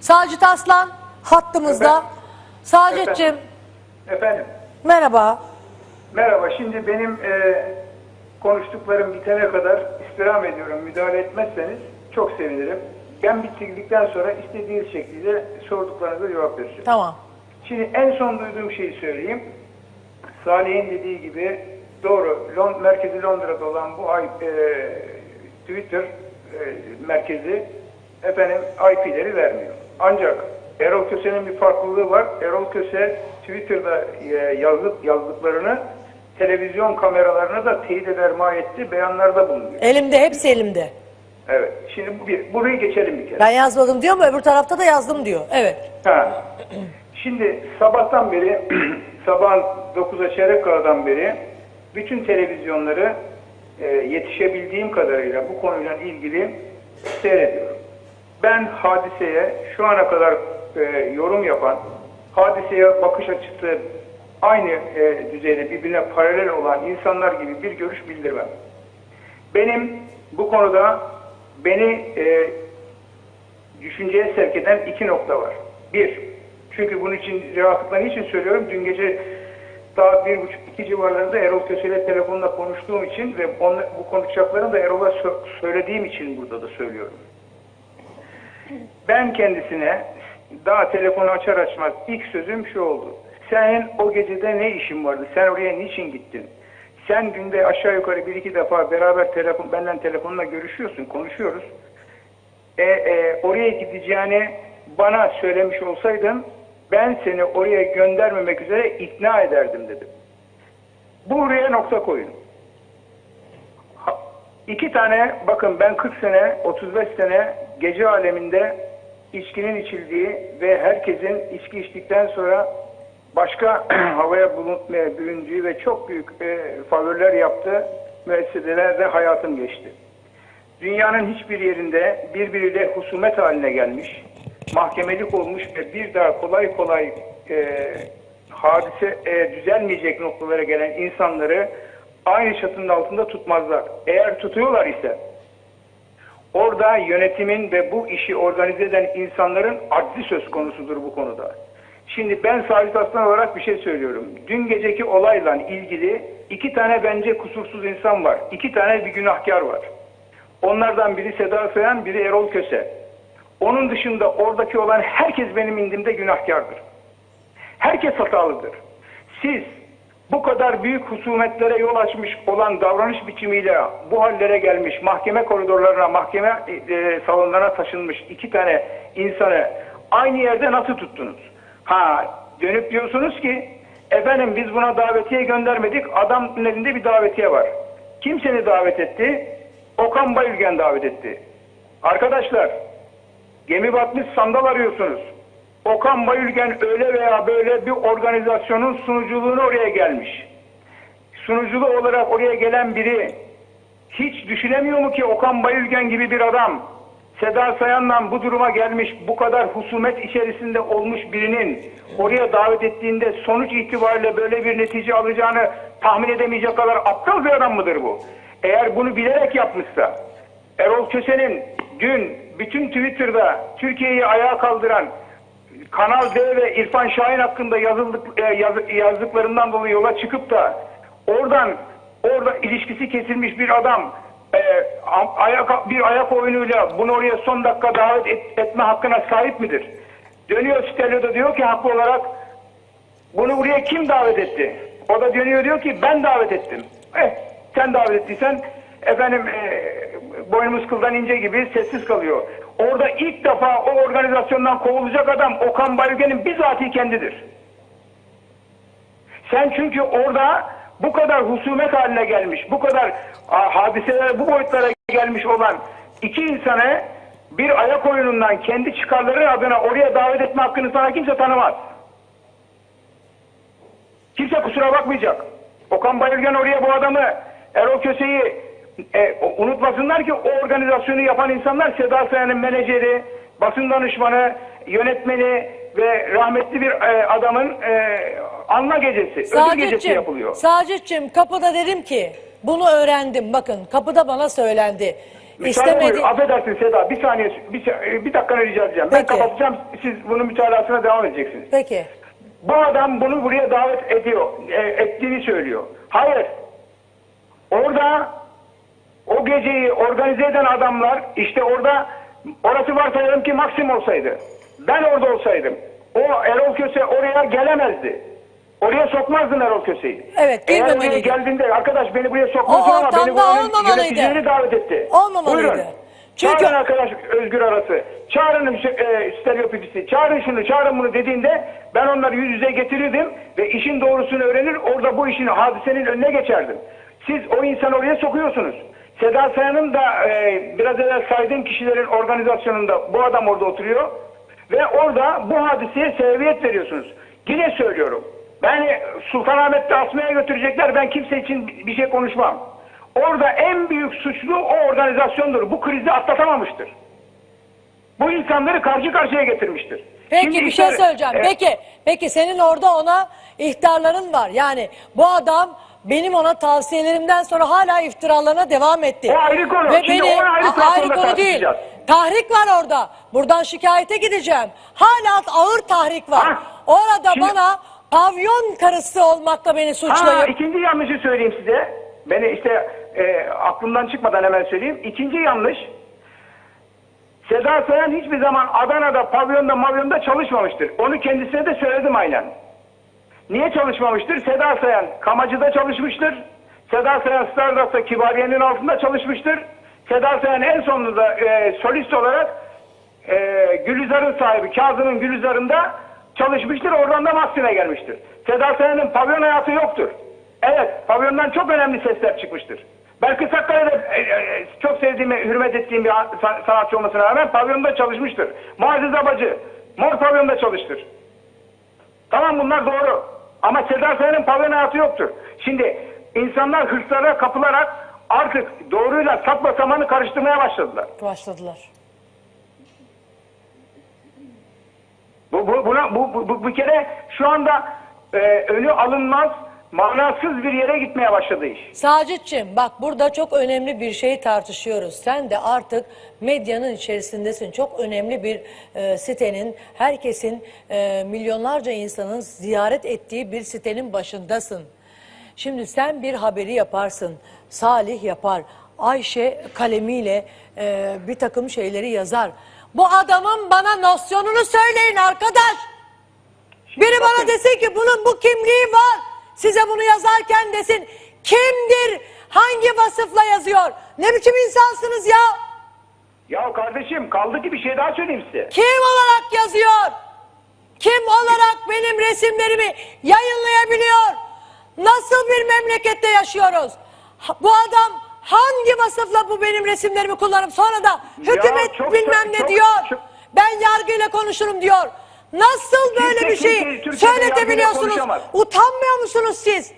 Sacit Aslan hattımızda. Efendim? Sacit'cim Efendim, merhaba. merhaba. Şimdi benim e, konuştuklarım bitene kadar istirham ediyorum. Müdahale etmezseniz çok sevinirim. Ben bitirdikten sonra istediğiniz şekilde sorduklarınıza cevap vereceğim. Tamam. Şimdi en son duyduğum şeyi söyleyeyim. Salih'in dediği gibi doğru Lon merkezi Londra'da olan bu ay, e, Twitter e, merkezi efendim IP'leri vermiyor. Ancak Erol Köse'nin bir farklılığı var. Erol Köse Twitter'da e, yazıp yazdıklarını televizyon kameralarına da teyit eder mahiyette beyanlarda bulunuyor. Elimde hepsi elimde. Evet. Şimdi bu bir, burayı geçelim bir kere. Ben yazmadım diyor mu öbür tarafta da yazdım diyor. Evet. Ha. Şimdi sabahtan beri, sabahın 9'a çeyrek kaladan beri bütün televizyonları e, yetişebildiğim kadarıyla bu konuyla ilgili seyrediyorum. Ben hadiseye şu ana kadar e, yorum yapan, hadiseye bakış açısı aynı e, düzeyde birbirine paralel olan insanlar gibi bir görüş bildirmem. Benim bu konuda beni e, düşünceye sevk eden iki nokta var. Bir, çünkü bunun için rahatlıkla niçin söylüyorum? Dün gece daha bir buçuk iki civarlarında Erol Köse'yle telefonla konuştuğum için ve onla, bu konuşacaklarını da Erol'a sö- söylediğim için burada da söylüyorum. Ben kendisine daha telefonu açar açmaz ilk sözüm şu oldu. Senin o gecede ne işin vardı? Sen oraya niçin gittin? Sen günde aşağı yukarı bir iki defa beraber telefon, benden telefonla görüşüyorsun, konuşuyoruz. E, e, oraya gideceğini bana söylemiş olsaydın ben seni oraya göndermemek üzere ikna ederdim dedim. Buraya nokta koyun. İki tane bakın ben 40 sene 35 sene gece aleminde içkinin içildiği ve herkesin içki içtikten sonra başka havaya büründüğü ve çok büyük e, favoriler yaptığı müesseselerde hayatım geçti. Dünyanın hiçbir yerinde birbiriyle husumet haline gelmiş, mahkemelik olmuş ve bir daha kolay kolay e, hadise e, düzelmeyecek noktalara gelen insanları aynı çatının altında tutmazlar. Eğer tutuyorlar ise orada yönetimin ve bu işi organize eden insanların adli söz konusudur bu konuda. Şimdi ben Sacit Aslan olarak bir şey söylüyorum. Dün geceki olayla ilgili iki tane bence kusursuz insan var. İki tane bir günahkar var. Onlardan biri Seda Sayan, biri Erol Köse. Onun dışında oradaki olan herkes benim indimde günahkardır. Herkes hatalıdır. Siz bu kadar büyük husumetlere yol açmış olan davranış biçimiyle bu hallere gelmiş, mahkeme koridorlarına, mahkeme e, salonlarına taşınmış iki tane insanı aynı yerde nasıl tuttunuz? Ha dönüp diyorsunuz ki efendim biz buna davetiye göndermedik, adamın elinde bir davetiye var. Kim seni davet etti? Okan Bayülgen davet etti. Arkadaşlar Gemi batmış sandal arıyorsunuz. Okan Bayülgen öyle veya böyle bir organizasyonun sunuculuğunu oraya gelmiş. Sunuculu olarak oraya gelen biri hiç düşünemiyor mu ki Okan Bayülgen gibi bir adam Seda Sayan'la bu duruma gelmiş bu kadar husumet içerisinde olmuş birinin oraya davet ettiğinde sonuç itibariyle böyle bir netice alacağını tahmin edemeyecek kadar aptal bir adam mıdır bu? Eğer bunu bilerek yapmışsa Erol Köse'nin dün bütün Twitter'da Türkiye'yi ayağa kaldıran Kanal D ve İrfan Şahin hakkında yazıldık, e, yaz- yazdıklarından dolayı yola çıkıp da oradan orada ilişkisi kesilmiş bir adam e, ayak, bir ayak oyunuyla bunu oraya son dakika davet et- etme hakkına sahip midir? Dönüyor Stelio'da diyor ki haklı olarak bunu buraya kim davet etti? O da dönüyor diyor ki ben davet ettim. Eh sen davet ettiysen efendim e, boynumuz kıldan ince gibi sessiz kalıyor. Orada ilk defa o organizasyondan kovulacak adam Okan Bayülgen'in bizatihi kendidir. Sen çünkü orada bu kadar husumet haline gelmiş, bu kadar a, hadiseler bu boyutlara gelmiş olan iki insanı bir ayak oyunundan kendi çıkarları adına oraya davet etme hakkını sana kimse tanımaz. Kimse kusura bakmayacak. Okan Bayülgen oraya bu adamı Erol Köse'yi e, unutmasınlar ki o organizasyonu yapan insanlar Seda Sayan'ın menajeri, basın danışmanı, yönetmeni ve rahmetli bir e, adamın e, anma gecesi, ödül gecesi Sacit'cim, yapılıyor. Sacit'cim kapıda dedim ki bunu öğrendim bakın kapıda bana söylendi. Müsaade İstemedi. buyur. Affedersin Seda. Bir saniye, bir, sa- bir dakikanı rica edeceğim. Ben Peki. kapatacağım. Siz bunun mütalasına devam edeceksiniz. Peki. Bu adam bunu buraya davet ediyor, e, ettiğini söylüyor. Hayır. Orada o geceyi organize eden adamlar işte orada orası varsayalım ki Maxim olsaydı. Ben orada olsaydım. O Erol Köse oraya gelemezdi. Oraya sokmazdım Erol Köse'yi. Evet, Eğer oraya girmemeliydi. geldiğinde arkadaş beni buraya sokmasın O ama beni ortamda buranın olmamalıydı. yöneticileri davet etti. Olmamalıydı. Buyurun. Çünkü- Çağırın arkadaş Özgür Arası. Çağırın e, stereopipisi. Çağırın şunu, çağırın bunu dediğinde ben onları yüz yüze getirirdim ve işin doğrusunu öğrenir. Orada bu işin hadisenin önüne geçerdim. Siz o insanı oraya sokuyorsunuz. Seda Sayan'ın da e, biraz evvel saydığım kişilerin organizasyonunda bu adam orada oturuyor. Ve orada bu hadiseye sebebiyet veriyorsunuz. Yine söylüyorum. Beni Sultanahmet'te asmaya götürecekler. Ben kimse için bir şey konuşmam. Orada en büyük suçlu o organizasyondur. Bu krizi atlatamamıştır. Bu insanları karşı karşıya getirmiştir. Peki Şimdi bir şey söyleyeceğim. e, Peki, peki senin orada ona ihtarların var. Yani bu adam benim ona tavsiyelerimden sonra hala iftiralarına devam etti. O ayrı konu. Ve Şimdi beni ayrı A- platformda konu değil. tartışacağız. Tahrik var orada. Buradan şikayete gideceğim. Hala ağır tahrik var. Ha, Orada şimdi- bana pavyon karısı olmakla beni Ha, suçlayıp ikinci yanlışı söyleyeyim size. Beni işte e, aklımdan çıkmadan hemen söyleyeyim. İkinci yanlış. Seda Sayan hiçbir zaman Adana'da, pavyonda, mavyonda çalışmamıştır. Onu kendisine de söyledim aynen. Niye çalışmamıştır? Seda Sayan Kamacı'da çalışmıştır. Seda Sayan Stardust'ta Kibariye'nin altında çalışmıştır. Seda Sayan en sonunda e, solist olarak e, Gülizar'ın sahibi Kazım'ın Gülizar'ında çalışmıştır. Oradan da Maksim'e gelmiştir. Seda Sayan'ın pavyon hayatı yoktur. Evet, pavyondan çok önemli sesler çıkmıştır. Belki Sakarya'da e, e, çok sevdiğim, hürmet ettiğim bir san- sanatçı olmasına rağmen pavyonda çalışmıştır. Muazzez Abacı, Mor pavyonda çalıştır. Tamam bunlar doğru. Ama Seda Sayan'ın pavyon hayatı yoktur. Şimdi insanlar hırslara kapılarak artık doğruyla sapla samanı karıştırmaya başladılar. başladılar. Bu, bu, buna, bu, bu, bu bir kere şu anda e, önü alınmaz, manasız bir yere gitmeye başladı iş. Sacitçim bak burada çok önemli bir şey tartışıyoruz. Sen de artık medyanın içerisindesin. Çok önemli bir e, sitenin, herkesin, e, milyonlarca insanın ziyaret ettiği bir sitenin başındasın. Şimdi sen bir haberi yaparsın, Salih yapar, Ayşe kalemiyle e, bir takım şeyleri yazar. Bu adamın bana nosyonunu söyleyin arkadaş. Biri bana desin ki bunun bu kimliği var. Size bunu yazarken desin kimdir, hangi vasıfla yazıyor? Ne biçim insansınız ya? Ya kardeşim kaldı ki bir şey daha söyleyeyim size. Kim olarak yazıyor? Kim olarak benim resimlerimi yayınlayabiliyor? Nasıl bir memlekette yaşıyoruz? Bu adam hangi vasıfla bu benim resimlerimi kullanıp sonra da hükümet çok- bilmem ne çok- diyor. çok- Ben yargıyla konuşurum diyor. Nasıl böyle Kimse- bir şey kimse Türkiye'de söyletebiliyorsunuz? yargıyla konuşamaz. Utanmıyor musunuz siz?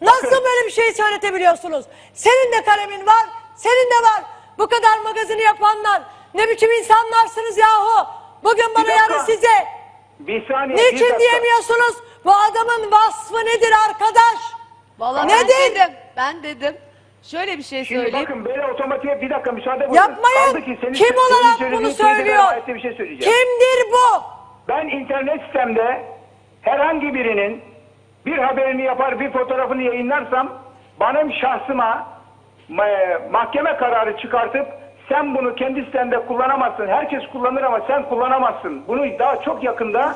Nasıl Bakın. böyle bir şey söyletebiliyorsunuz? Senin de kalemin var, senin de var. Bu kadar magazini yapanlar ne biçim insanlarsınız yahu? Bugün bana dakika. yarın size. Bir saniye. bir Niçin dakika. diyemiyorsunuz? Bu adamın vasfı nedir arkadaş? Vallahi Ne ben dedim. Ben dedim. Şöyle bir şey Şimdi söyleyeyim. bakın böyle otomatiğe bir dakika müsaade buyurun. Yapmayın. Kaldı ki senin- Kim senin olarak söylediğin bunu söylüyor? bir şey söyleyeceğim. Kimdir bu? Ben internet sitemde herhangi birinin bir haberini yapar, bir fotoğrafını yayınlarsam benim şahsıma ma- mahkeme kararı çıkartıp sen bunu kendi sitemde kullanamazsın. Herkes kullanır ama sen kullanamazsın. Bunu daha çok yakında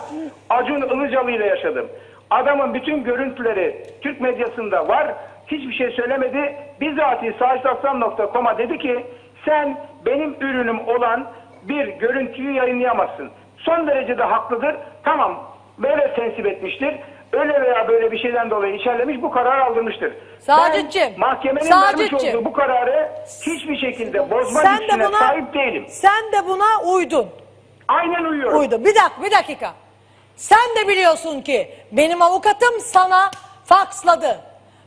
Acun Ilıcalı ile yaşadım. Adamın bütün görüntüleri Türk medyasında var. Hiçbir şey söylemedi. Bizatihi sağıştaslan.com'a dedi ki sen benim ürünüm olan bir görüntüyü yayınlayamazsın. Son derece de haklıdır. Tamam böyle tensip etmiştir. Öyle veya böyle bir şeyden dolayı içerlemiş bu kararı aldırmıştır. Ben mahkemenin vermiş olduğu bu kararı hiçbir şekilde bozma Sen de buna sahip değilim. sen de buna uydun. Aynen uyuyorum. Uydu. Bir dakika, bir dakika. Sen de biliyorsun ki benim avukatım sana faksladı.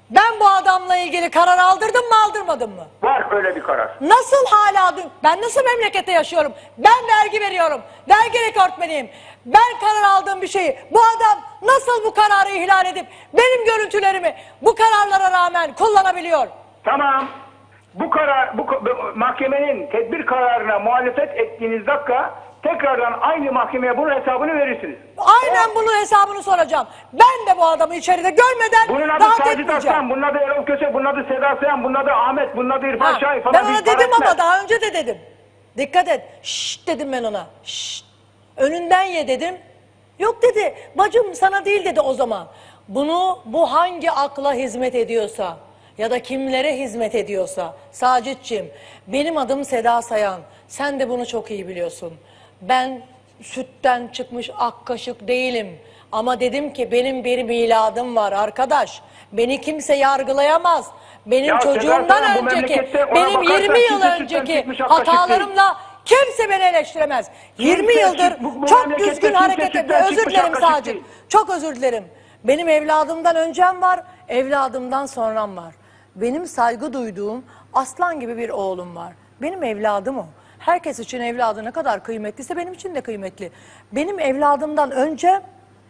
Ben bu adamla ilgili karar aldırdım mı aldırmadım mı? Var öyle bir karar. Nasıl hala dün, ben nasıl memlekette yaşıyorum? Ben vergi veriyorum, vergi rekortmeniyim. Ben karar aldığım bir şeyi, bu adam nasıl bu kararı ihlal edip benim görüntülerimi bu kararlara rağmen kullanabiliyor? Tamam. Bu karar, bu, bu mahkemenin tedbir kararına muhalefet ettiğiniz dakika tekrardan aynı mahkemeye bunun hesabını verirsiniz. Aynen bunun hesabını soracağım. Ben de bu adamı içeride görmeden Bunun adı rahat Sacit etmeyeceğim. Aslan, bunun adı Erol Köse, bunun adı Seda Sayan, bunun adı Ahmet, bunun adı İrfan Ha, Şahin falan. ben ona Biz dedim para ama etmez. daha önce de dedim. Dikkat et. Şşt dedim ben ona. Şşt. Önünden ye dedim. Yok dedi. Bacım sana değil dedi o zaman. Bunu bu hangi akla hizmet ediyorsa ya da kimlere hizmet ediyorsa Sacitçim benim adım Seda Sayan. Sen de bunu çok iyi biliyorsun. Ben sütten çıkmış ak kaşık değilim. Ama dedim ki benim bir miladım var arkadaş. Beni kimse yargılayamaz. Benim Ya çocuğumdan bu önceki, memlekette ona benim bakarsan 20 yıl kimse sütten önceki çıkmış ak kaşık hatalarımla kimse beni eleştiremez. 20 Kimse- yıldır bu- bu çok memlekette düzgün kimse hareket sütten ediyor. Özür çıkmış dilerim kaşık değil. Çok özür dilerim. Benim evladımdan öncem var, evladımdan sonram var. Benim saygı duyduğum aslan gibi bir oğlum var. Benim evladım o. Herkes için evladı ne kadar kıymetliyse benim için de kıymetli. Benim evladımdan önce,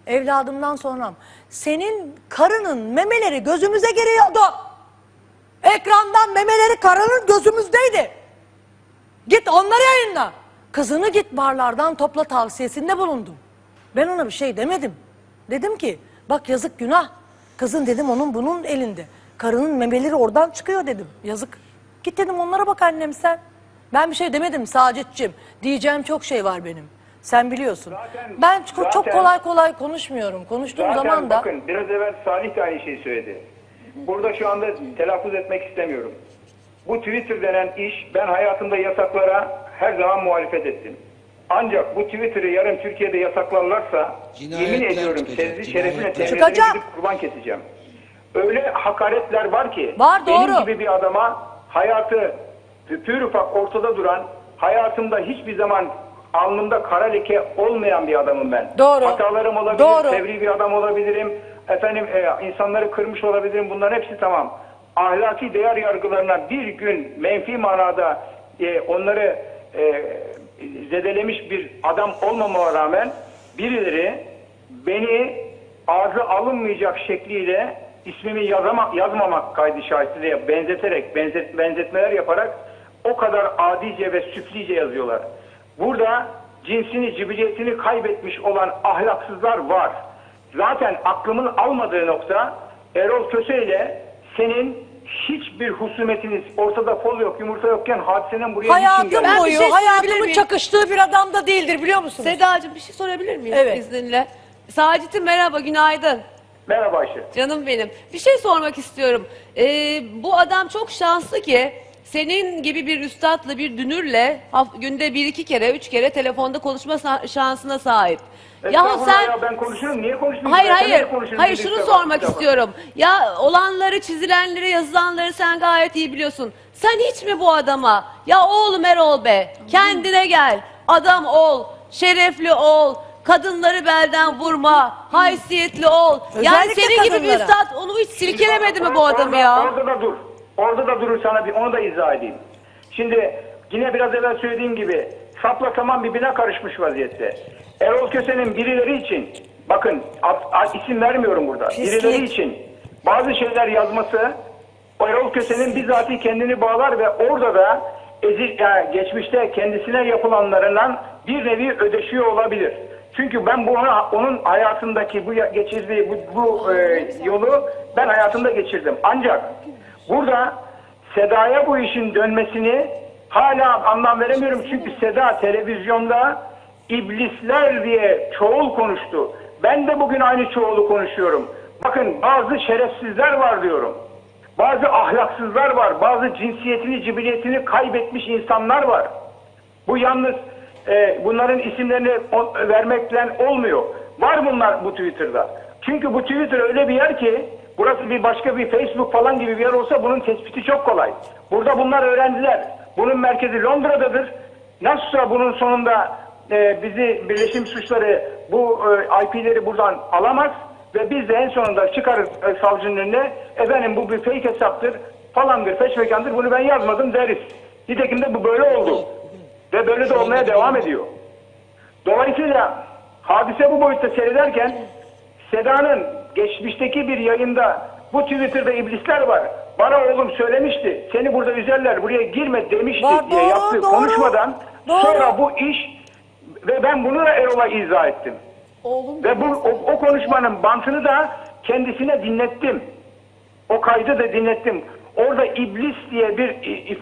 evladımdan sonram. Senin karının memeleri gözümüze giriyordu. Ekrandan memeleri karının gözümüzdeydi. Git onları yayınla. Kızını git barlardan topla tavsiyesinde bulundum. Ben ona bir şey demedim. Dedim ki bak yazık günah. Kızın dedim onun bunun elinde. Karının memeleri oradan çıkıyor dedim. Yazık. Git dedim onlara bak annem sen. Ben bir şey demedim Sacitçim. Diyeceğim çok şey var benim. Sen biliyorsun. Zaten- ben çok, çok zaten- kolay kolay konuşmuyorum. Konuştuğum Zaten zaman da bakın biraz evvel Salih de aynı şeyi söyledi. Burada şu anda telaffuz etmek istemiyorum. Bu Twitter denen iş ben hayatımda yasaklara her zaman muhalefet ettim. Ancak bu Twitter'ı yarın Türkiye'de yasaklarlarsa Cinayetler yemin ediyorum çıkacak, sevdi şerefine cinayetler. Çıkacak. gidip kurban keseceğim. Öyle hakaretler var ki Var, benim doğru. gibi bir adama hayatı pür ufak ortada duran hayatımda hiçbir zaman alnımda kara leke olmayan bir adamım ben. Doğru. Hatalarım olabilir, Doğru. fevri bir adam olabilirim, efendim e, insanları kırmış olabilirim. Bunların hepsi tamam. Ahlaki değer yargılarına bir gün menfi manada e, onları e, zedelemiş bir adam olmama rağmen birileri beni ağzı alınmayacak şekliyle ismimi yazama, yazmamak kaydı şahitliğe benzeterek, benzet, benzetmeler yaparak o kadar adice ve süflice yazıyorlar. Burada cinsini, cibiliyetini kaybetmiş olan ahlaksızlar var. Zaten aklımın almadığı nokta Erol Köse ile senin hiçbir husumetiniz ortada fol yok yumurta yokken hadisenin buraya niçin hayatım geldi? Ben bir boyu şey hayatımın miyim? çakıştığı bir adam da değildir biliyor musunuz? Sedacığım bir şey sorabilir miyim Evet. izninle? Sacit'im merhaba günaydın. Merhaba Ayşe. Canım benim. Bir şey sormak istiyorum. Ee, bu adam çok şanslı ki senin gibi bir üstadla bir dünürle haf- günde bir iki kere üç kere telefonda konuşma sa- şansına sahip. Yahu Estağfurullah sen ya ben konuşurum. Niye konuşmuyorum? Hayır Ben hayır. seninle konuşurum Hayır şunu sormak defa. istiyorum. Ya olanları, çizilenleri, yazılanları sen gayet iyi biliyorsun. Sen hiç mi bu adama ya oğlum Erol be kendine gel. Adam ol, şerefli ol. Kadınları belden vurma, haysiyetli ol. yani Özellikle senin gibi bir kadınlara. üstad onu hiç silkelemedi mi bu Orada- adamı ya? Orada da dur. Orada da durur sana bir onu da izah edeyim. Şimdi yine biraz evvel söylediğim gibi sapla saman birbirine karışmış vaziyette. Erol Köse'nin birileri için bakın ad- ad- isim vermiyorum burada. Pislik. Birileri için bazı şeyler yazması Erol Köse'nin bizatihi kendini bağlar ve orada da ezi, yani geçmişte kendisine yapılanlarından bir nevi ödeşiyor olabilir. Çünkü ben bu ona, onun hayatındaki bu geçirdiği bu, bu e, yolu ben hayatımda geçirdim. Ancak burada Seda'ya bu işin dönmesini hala anlam veremiyorum. Çünkü Seda televizyonda iblisler diye çoğul konuştu. Ben de bugün aynı çoğulu konuşuyorum. Bakın bazı şerefsizler var diyorum. Bazı ahlaksızlar var. Bazı cinsiyetini, cibiliyetini kaybetmiş insanlar var. Bu yalnız e, bunların isimlerini vermekle olmuyor. Var bunlar bu Twitter'da. Çünkü bu Twitter öyle bir yer ki burası bir başka bir Facebook falan gibi bir yer olsa bunun tespiti çok kolay. Burada bunlar öğrendiler. Bunun merkezi Londra'dadır. Nasılsa bunun sonunda e, bizi birleşim suçları bu e, IP'leri buradan alamaz ve biz de en sonunda çıkarız e, savcının önüne efendim bu bir fake hesaptır falandır feşmekandır bunu ben yazmadım deriz. Nitekim de bu böyle oldu. Ve böyle de olmaya devam ediyor. Dolayısıyla hadise bu boyutta seyrederken Seda'nın geçmişteki bir yayında bu Twitter'da iblisler var. Bana oğlum söylemişti. Seni burada üzerler buraya girme demişti Var, diye doğru, yaptığı doğru. konuşmadan Doğru. sonra bu iş ve ben bunu da Erol'a izah ettim. Oğlum Ve bu o, o konuşmanın bantını da kendisine dinlettim. O kaydı da dinlettim. Orada iblis diye bir i-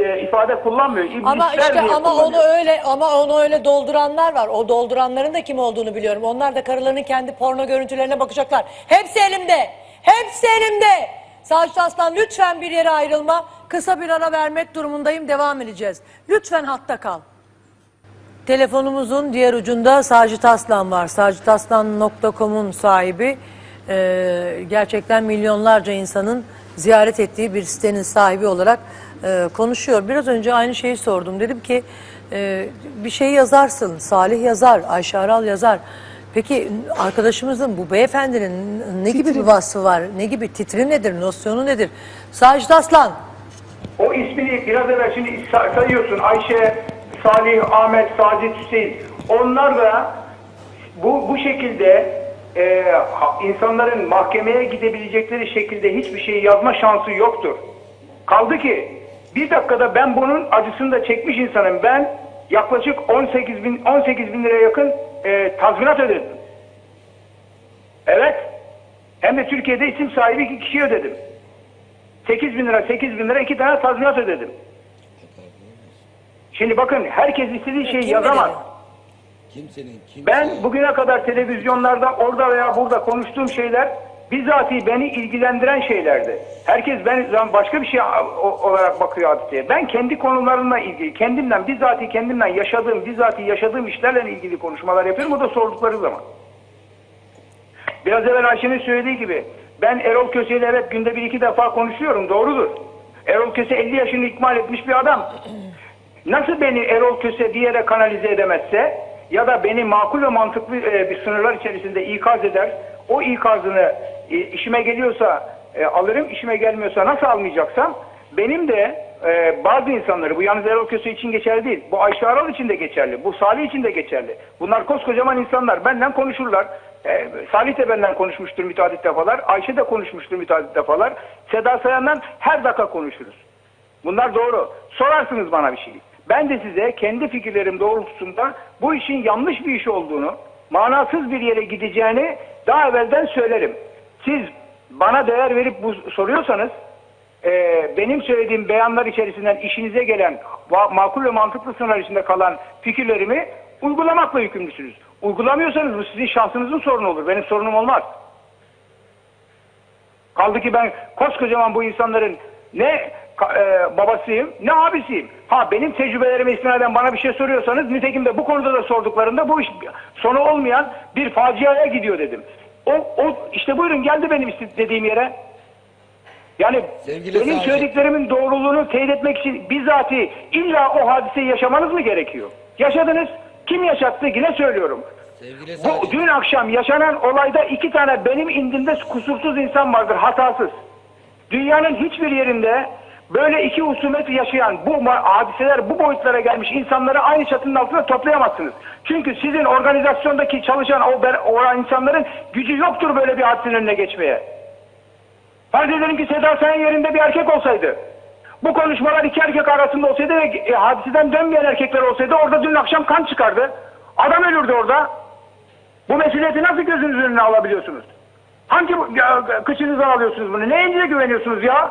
e, ifade kullanmıyor. İblisler Ama işte ama onu öyle ama onu öyle dolduranlar var. O dolduranların da kim olduğunu biliyorum. Onlar da karılarının kendi porno görüntülerine bakacaklar. Hepsi elimde. Hepsi elimde. Sacit Aslan lütfen bir yere ayrılma. Kısa bir ara vermek durumundayım. Devam edeceğiz. Lütfen hatta kal. Telefonumuzun diğer ucunda Sacit Aslan var. sacitaslan.com'un sahibi. Ee, gerçekten milyonlarca insanın ziyaret ettiği bir sitenin sahibi olarak e, konuşuyor. Biraz önce aynı şeyi sordum. Dedim ki e, bir şey yazarsın. Salih yazar, Ayşe Aral yazar. Peki arkadaşımızın bu beyefendinin ne gibi bir vasfı var? Ne gibi titri nedir? Nosyonu nedir? Sacit Aslan. O ismini biraz evvel şimdi sa- sayıyorsun. Ayşe, Salih, Ahmet, Sacit, Hüseyin. Onlar da bu, bu şekilde e, insanların mahkemeye gidebilecekleri şekilde hiçbir şey yazma şansı yoktur. Kaldı ki bir dakikada ben bunun acısını da çekmiş insanım. Ben yaklaşık 18 bin, 18 bin liraya yakın e, tazminat ödedim. Evet. Hem de Türkiye'de isim sahibi iki kişiye ödedim. 8 bin lira, 8 bin lira iki tane tazminat ödedim. Şimdi bakın herkes istediği şeyi Kim yazamaz. Kimsenin kimse Ben bugüne kadar televizyonlarda orada veya burada konuştuğum şeyler bizatihi beni ilgilendiren şeylerdi. Herkes ben başka bir şey olarak bakıyor hadiseye. Ben kendi konularımla ilgili, kendimden bizatihi kendimden yaşadığım, bizatihi yaşadığım işlerle ilgili konuşmalar yapıyorum. O da sordukları zaman. Biraz evvel Ayşe'nin söylediği gibi ben Erol Köse ile evet günde bir iki defa konuşuyorum doğrudur. Erol Köse 50 yaşını ikmal etmiş bir adam. Nasıl beni Erol Köse bir yere kanalize edemezse ya da beni makul ve mantıklı e, bir sınırlar içerisinde ikaz eder, o ikazını e, işime geliyorsa e, alırım, işime gelmiyorsa nasıl almayacaksam benim de bazı insanları, bu yalnız Erol Köse için geçerli değil, bu Ayşe Aral için de geçerli, bu Salih için de geçerli. Bunlar koskocaman insanlar, benden konuşurlar. Salih de benden konuşmuştur müteadit defalar, Ayşe de konuşmuştur müteadit defalar, Seda Sayan'dan her dakika konuşuruz. Bunlar doğru. Sorarsınız bana bir şey. Ben de size kendi fikirlerim doğrultusunda bu işin yanlış bir iş olduğunu, manasız bir yere gideceğini daha evvelden söylerim. Siz bana değer verip bu soruyorsanız e, benim söylediğim beyanlar içerisinden işinize gelen makul ve mantıklı sınırlar içinde kalan fikirlerimi uygulamakla yükümlüsünüz. Uygulamıyorsanız bu sizin şansınızın sorunu olur. Benim sorunum olmaz. Kaldı ki ben koskocaman bu insanların ne e, babasıyım ne abisiyim. Ha benim tecrübelerime istinaden bana bir şey soruyorsanız nitekim de bu konuda da sorduklarında bu iş sonu olmayan bir faciaya gidiyor dedim. O, o işte buyurun geldi benim dediğim yere. Yani Sevgili benim savcı. söylediklerimin doğruluğunu teyit etmek için bizzati illa o hadiseyi yaşamanız mı gerekiyor? Yaşadınız. Kim yaşattı yine söylüyorum. sevgili Bu dün akşam yaşanan olayda iki tane benim indimde kusursuz insan vardır, hatasız. Dünyanın hiçbir yerinde böyle iki husumet yaşayan bu hadiseler bu boyutlara gelmiş insanları aynı çatının altında toplayamazsınız. Çünkü sizin organizasyondaki çalışan o, o insanların gücü yoktur böyle bir hadisenin önüne geçmeye. Farz edelim ki Seda Sayan yerinde bir erkek olsaydı. Bu konuşmalar iki erkek arasında olsaydı ve e, hadiseden dönmeyen erkekler olsaydı orada dün akşam kan çıkardı. Adam ölürdü orada. Bu mesuliyeti nasıl gözünüzün önüne alabiliyorsunuz? Hangi kıçınızdan alıyorsunuz bunu? Neyinize güveniyorsunuz ya?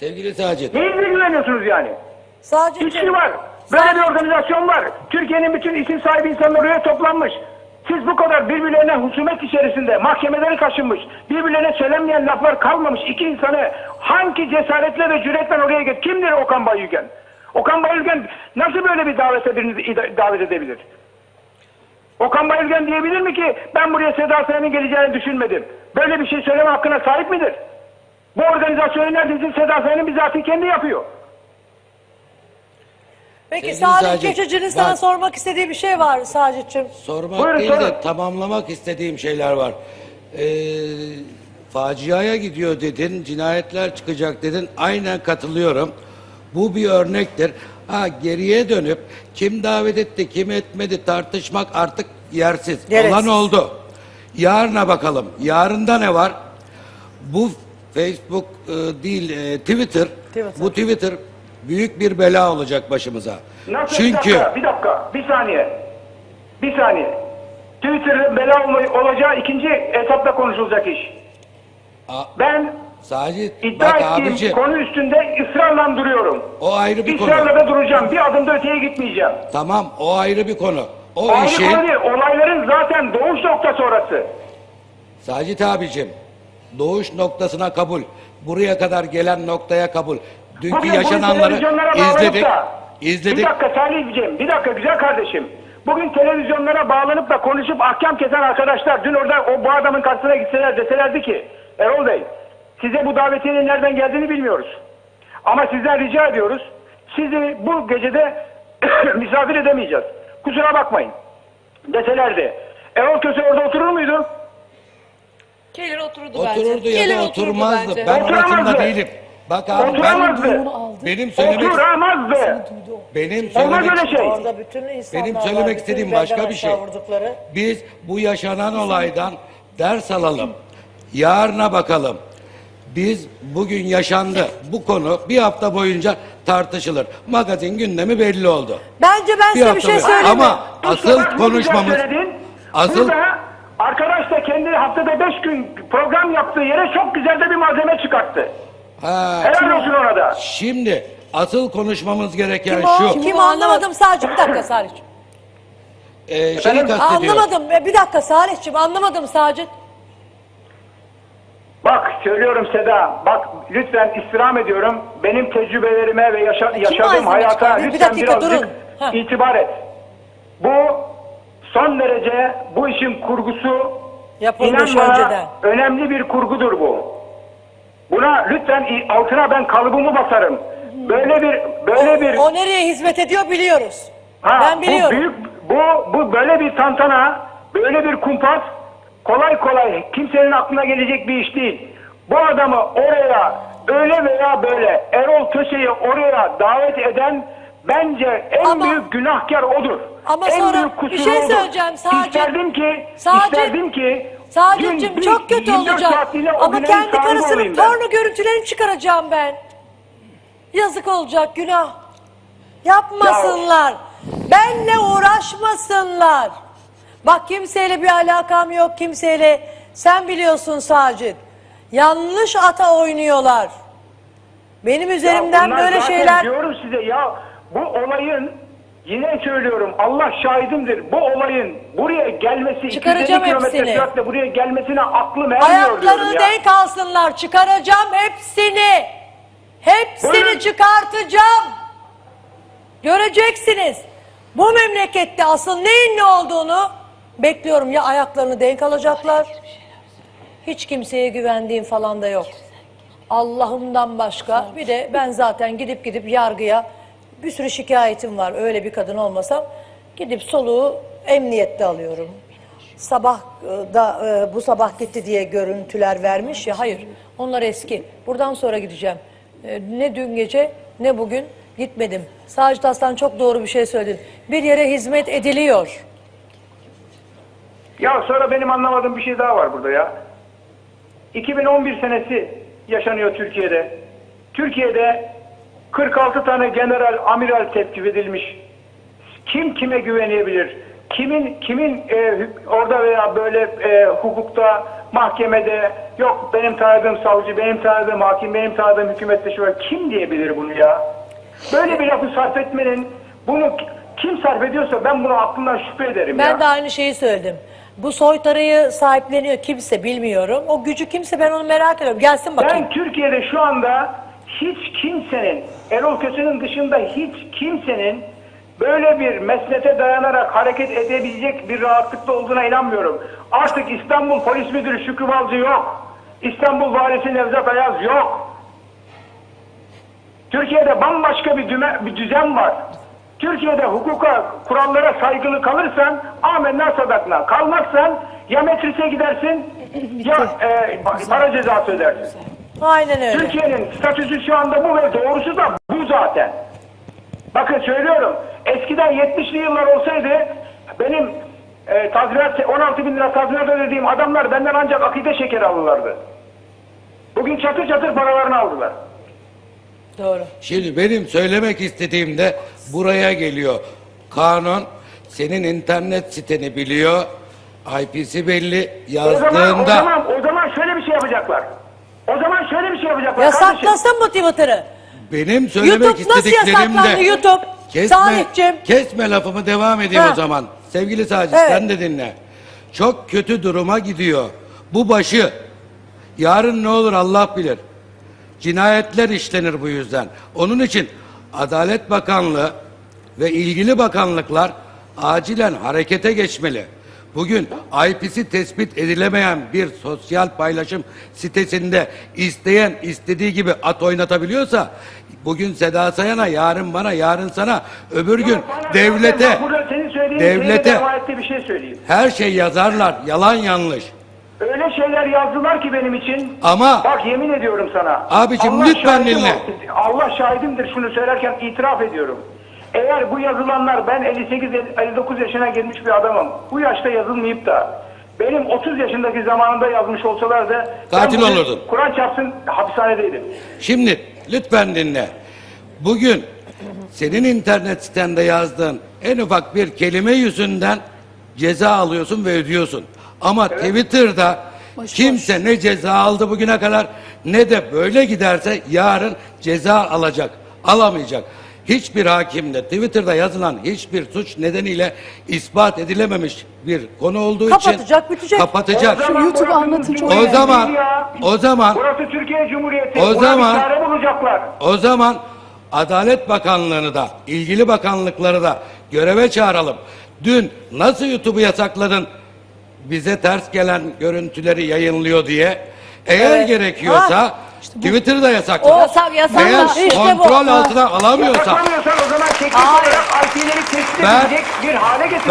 Sevgili savcı, Neyinize güveniyorsunuz yani? Sadece İçki var. Böyle bir organizasyon var. Türkiye'nin bütün isim sahibi insanlar oraya toplanmış. Siz bu kadar birbirlerine husumet içerisinde mahkemeleri kaşınmış, birbirlerine söylenmeyen laflar kalmamış iki insanı hangi cesaretle ve cüretle oraya get? Kimdir Okan Bayülgen? Okan Bayülgen nasıl böyle bir davete birini davet edebilir? Okan Bayülgen diyebilir mi ki ben buraya Seda Sayan'ın geleceğini düşünmedim? Böyle bir şey söyleme hakkına sahip midir? Bu organizasyonu neredeyse Seda Sayan'ın bizatihi kendi yapıyor. Peki Sevgili Salih Sacit, Keçeci'nin sana sormak istediği bir şey var Sacit'ciğim. sormak Buyurun, değil sorun. de tamamlamak istediğim şeyler var. Ee, faciaya gidiyor dedin, cinayetler çıkacak dedin. Aynen katılıyorum. Bu bir örnektir. Ha geriye dönüp kim davet etti, kim etmedi tartışmak artık yersiz. Gereksiz. Olan oldu. Yarına bakalım. Yarında ne var? Bu Facebook e, değil e, Twitter, Twitter. bu Twitter büyük bir bela olacak başımıza. Nasıl Çünkü bir dakika, bir dakika, bir saniye. Bir saniye. Twitter'ın bela olma- olacağı ikinci etapta konuşulacak iş. A- Ben sadece iddia bak ettiğim abicim konu üstünde ısrarla duruyorum. o ayrı bir konu. İsrarla da duracağım. Bir adım da öteye gitmeyeceğim. Tamam o ayrı bir konu. O Ayrı işin konu değil, olayların zaten doğuş noktası orası. Sacit abicim doğuş noktasına kabul. Buraya kadar gelen noktaya kabul. Dünkü Bugün bunu yaşananları izledik. İzledik. Bir dakika Salih'ciğim, bir dakika güzel kardeşim. Bugün televizyonlara bağlanıp da konuşup ahkam kesen arkadaşlar dün orada o bu adamın karşısına gitseler deselerdi ki Erol Bey size bu davetiyenin nereden geldiğini bilmiyoruz. Ama sizden rica ediyoruz. Sizi bu gecede misafir edemeyeceğiz. Kusura bakmayın. Deselerdi. Erol Köse orada oturur muydu? Gelir otururdu bence. Otururdu ya Gelir da otururdu oturmazdı. bence. Ben Oturamazdı. orasında değilim. Bak abi ben Oturamazdı. benim söylemek Oturamazdı. benim Olmaz söylemek öyle şey. Orada bütün insanlar Benim var, söylemek bütün istediğim belden başka bir şey. aşağı Vurdukları. Biz bu yaşanan olaydan ders alalım. Yarına bakalım. Biz bugün yaşandı. Bu konu bir hafta boyunca tartışılır. Magazin gündemi belli oldu. Bence ben size bir hafta şey boyunca. söyleyeyim mi? Ama asıl konuşmamız asıl Burada arkadaş da kendi haftada beş gün program yaptığı yere çok güzel de bir malzeme çıkarttı. ha, Helal olsun ona da. şimdi asıl konuşmamız gereken Kim o? şu. Kim o? Anlamadım sadece. Bir dakika Salih'ciğim. E, şeyi Efendim? Anlamadım. E, Bir dakika Salih'ciğim anlamadım Sacit. Bak söylüyorum Seda, bak lütfen istirham ediyorum. Benim tecrübelerime ve yaşa- yaşadığım malzeme hayata çıkarıyor? Bir lütfen dakika, birazcık durun. Ha. itibar et. Bu son derece bu işin kurgusu Yapılmış inan bana önceden. önemli bir kurgudur bu. Buna lütfen altına ben kalıbımı basarım. Böyle bir böyle bir O nereye hizmet ediyor biliyoruz. Ha, ben biliyorum. Bu büyük bu bu böyle bir tantana, böyle bir kumpas kolay kolay kimsenin aklına gelecek bir iş değil. Bu adamı oraya öyle veya böyle Erol Köse'yi oraya davet eden bence en Ama- büyük günahkar odur. Ama en sonra büyük bir kusuru şey odur. söyleyeceğim Sacit. İsterdim ki, Sacit- isterdim ki dün çok bir kötü 24 olacak. saatliğine o Ama günahın kendi sahibi karısının olayım ben. porno görüntülerini çıkaracağım ben. Yazık olacak günah. Yapmasınlar. Benle uğraşmasınlar. Bak kimseyle bir alakam yok kimseyle. Sen biliyorsun Sacit. Yanlış ata oynuyorlar. Benim Ya üzerimden bunlar böyle zaten şeyler Diyorum size ya bu olayın yine söylüyorum Allah şahidimdir. Bu olayın buraya gelmesi 250 Çıkaracağım kilometre hepsini. süratle buraya gelmesine aklım ermiyor diyorum ayaklarını ya. denk alsınlar. Çıkaracağım hepsini. Hepsini Buyurun. çıkartacağım. Göreceksiniz. Bu memlekette asıl neyin ne olduğunu bekliyorum. Ya ayaklarını denk alacaklar. Hiç kimseye güvendiğim falan da yok. Allah'ımdan başka. Bir de ben zaten gidip gidip yargıya bir sürü şikayetim var. Öyle bir kadın olmasam gidip soluğu emniyette alıyorum. Sabah e, da e, bu sabah gitti diye görüntüler vermiş ya hayır. Onlar eski. Buradan sonra gideceğim. E, Ne dün gece ne bugün gitmedim. Sacit Aslan çok doğru bir şey söyledin. Bir yere hizmet ediliyor. Ya sonra benim anlamadığım bir şey daha var burada ya. 2011 senesi yaşanıyor Türkiye'de. Türkiye'de 46 tane general, amiral tepkif edilmiş. Kim kime güvenebilir? Kimin kimin e, orada veya böyle e, hukukta, mahkemede yok benim tanıdığım savcı, benim tanıdığım hakim, benim tanıdığım hükümette şu var. Kim diyebilir bunu ya? Böyle bir lafı sarf etmenin bunu kim sarf ediyorsa ben bunu aklımdan şüphe ederim ya. Ben de aynı şeyi söyledim. Bu soytarıyı sahipleniyor kimse bilmiyorum. O gücü kimse ben onu merak ediyorum. Gelsin bakayım. Ben Türkiye'de şu anda hiç kimsenin, Erol Köse'nin dışında hiç kimsenin böyle bir meslete dayanarak hareket edebilecek bir rahatlıkta olduğuna inanmıyorum. Artık İstanbul Polis Müdürü Şükrü Balcı yok. İstanbul Valisi Nevzat Ayaz yok. Türkiye'de bambaşka bir, düme, bir düzen var. Türkiye'de hukuka, kurallara saygılı kalırsan amenna sadakna. Kalmazsan ya metrise gidersin ya e, para cezası ödersin. Aynen öyle. Türkiye'nin statüsü şu anda bu ve doğrusu da bu zaten. Bakın söylüyorum. Eskiden 70'li yıllar olsaydı benim e, tazminat 16 bin lira tazminat ödediğim adamlar benden ancak akide şekeri alırlardı. Bugün çatır çatır paralarını aldılar. Doğru. Şimdi benim söylemek istediğim de buraya geliyor. Kanun senin internet siteni biliyor. IP'si belli O zaman, o yazdığında zaman, o zaman şöyle bir şey yapacaklar. O zaman şöyle bir şey yapacaklar kardeşim. Yasaklasın Twitter'ı. benim söylemek YouTube nasıl yasaklandı YouTube? kesme, kesme lafımı devam edeyim Ha. o zaman. Sevgili Sacit Evet. sen de dinle. Çok kötü duruma gidiyor. Bu başı. Yarın ne olur Allah bilir. Cinayetler işlenir bu yüzden. Onun için Adalet Bakanlığı ve ilgili bakanlıklar acilen harekete geçmeli. Bugün IP'si tespit edilemeyen bir sosyal paylaşım sitesinde isteyen istediği gibi at oynatabiliyorsa bugün Seda Sayan'a, yarın bana, yarın sana, öbür gün Bana- devlete, söylediğin devlete bir şey söyleyeyim. her şey yazarlar. Yalan yanlış. Öyle şeyler yazdılar ki benim için. Ama- Bak yemin ediyorum sana. Abicim, Allah lütfen dinle. Allah şahidimdir şunu söylerken itiraf ediyorum. Eğer bu yazılanlar ben 58-59 yaşına gelmiş bir adamım. Bu yaşta yazılmayıp da benim 30 yaşındaki zamanında yazmış olsalar da Katil olurdun. Kur'an çarpsın hapishanedeydim. Şimdi lütfen dinle. Bugün senin internet sitende yazdığın en ufak bir kelime yüzünden ceza alıyorsun ve ödüyorsun. Ama Twitter'da kimse ne ceza aldı bugüne kadar ne de böyle giderse yarın ceza alacak, alamayacak. Hiçbir hakimde Twitter'da yazılan hiçbir suç nedeniyle ispat edilememiş bir konu olduğu için Kapatacak, bitecek. kapatacak. O zaman YouTube anlatın çok O zaman- o zaman- Burası Türkiye Cumhuriyeti. O Buna zaman- bir çare bulacaklar. O zaman Adalet Bakanlığı'nı da, ilgili bakanlıkları da göreve çağıralım. Dün nasıl YouTube'u yasakladın bize ters gelen görüntüleri yayınlıyor diye. Eğer Evet. gerekiyorsa Ha, Twitter'ı da yasakla. O- Yasak- yasakla. Eğer İşte bu. kontrol Ha. altına alamıyorsa Yapamıyorsan o zaman teknik Hayır. olarak IP'leri tespit Ben- edilecek bir hale getirecek.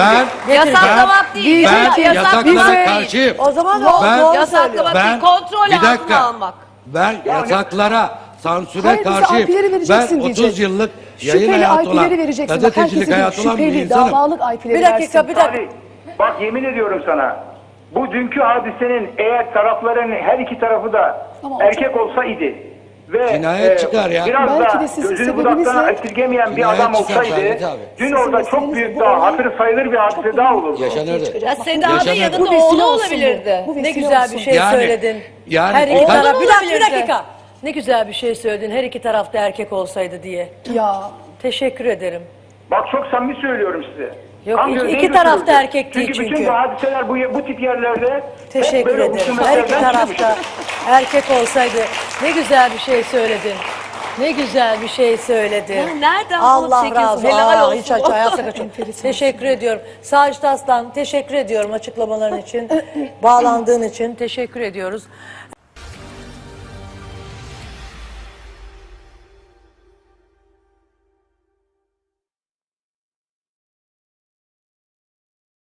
ben Yasaklamak değil. ben yasak- yasaklara değil. karşıyım. O zaman Yok, Ben- doğru yasaklamak söylüyor. değil. Ben Kontrol bir altına dakika. almak. Ben yasaklara, sansüre Hayır, bize karşıyım. IP'leri vereceksin Ben 30 diyecek. yıllık yayın Şüpheli hayatı olan, IP'leri vereceksin. Bak gazetecilik herkese hayatı olan bir şüpheli, insanım. davalık IP'leri Bir dakika, versin. bir dakika. Bak yemin ediyorum sana. Bu dünkü hadisenin eğer tarafların her iki tarafı da Ama erkek olsa idi ve Cinayet çıkar ya. biraz Belki da de sizin gözünü budaktan esirgemeyen bir Cinayet adam çıkar olsaydı abi. dün orada çok büyük bu daha olay hatırı sayılır bir hadise daha olurdu. Yaşanırdı. Ya Seda'nın Yaşanırdı. yanında Bu vesile oğlu olsun bu. olabilirdi. Bu Ne güzel olsun. bir şey Yani- söyledin. yani her iki taraf bir dakika, bir Olabilirdi. dakika. Ne güzel bir şey söyledin. Her iki tarafta erkek olsaydı diye. Ya Teşekkür ederim. Bak çok samimi söylüyorum size. Yok, Tam iki- iki tarafta erkek değil çünkü. çünkü. bütün bu hadiseler bu, bu tip yerlerde hep Teşekkür böyle ederim. Her iki tarafta erkek olsaydı ne güzel bir şey söyledin. Ne güzel bir şey söyledin. Ya nereden Allah bulup çekiyorsun? razı olsun. Helal olsun. Hiç aç ayakta kaçın. teşekkür ediyorum. Sacit Aslan teşekkür ediyorum açıklamaların için. Bağlandığın için teşekkür ediyoruz.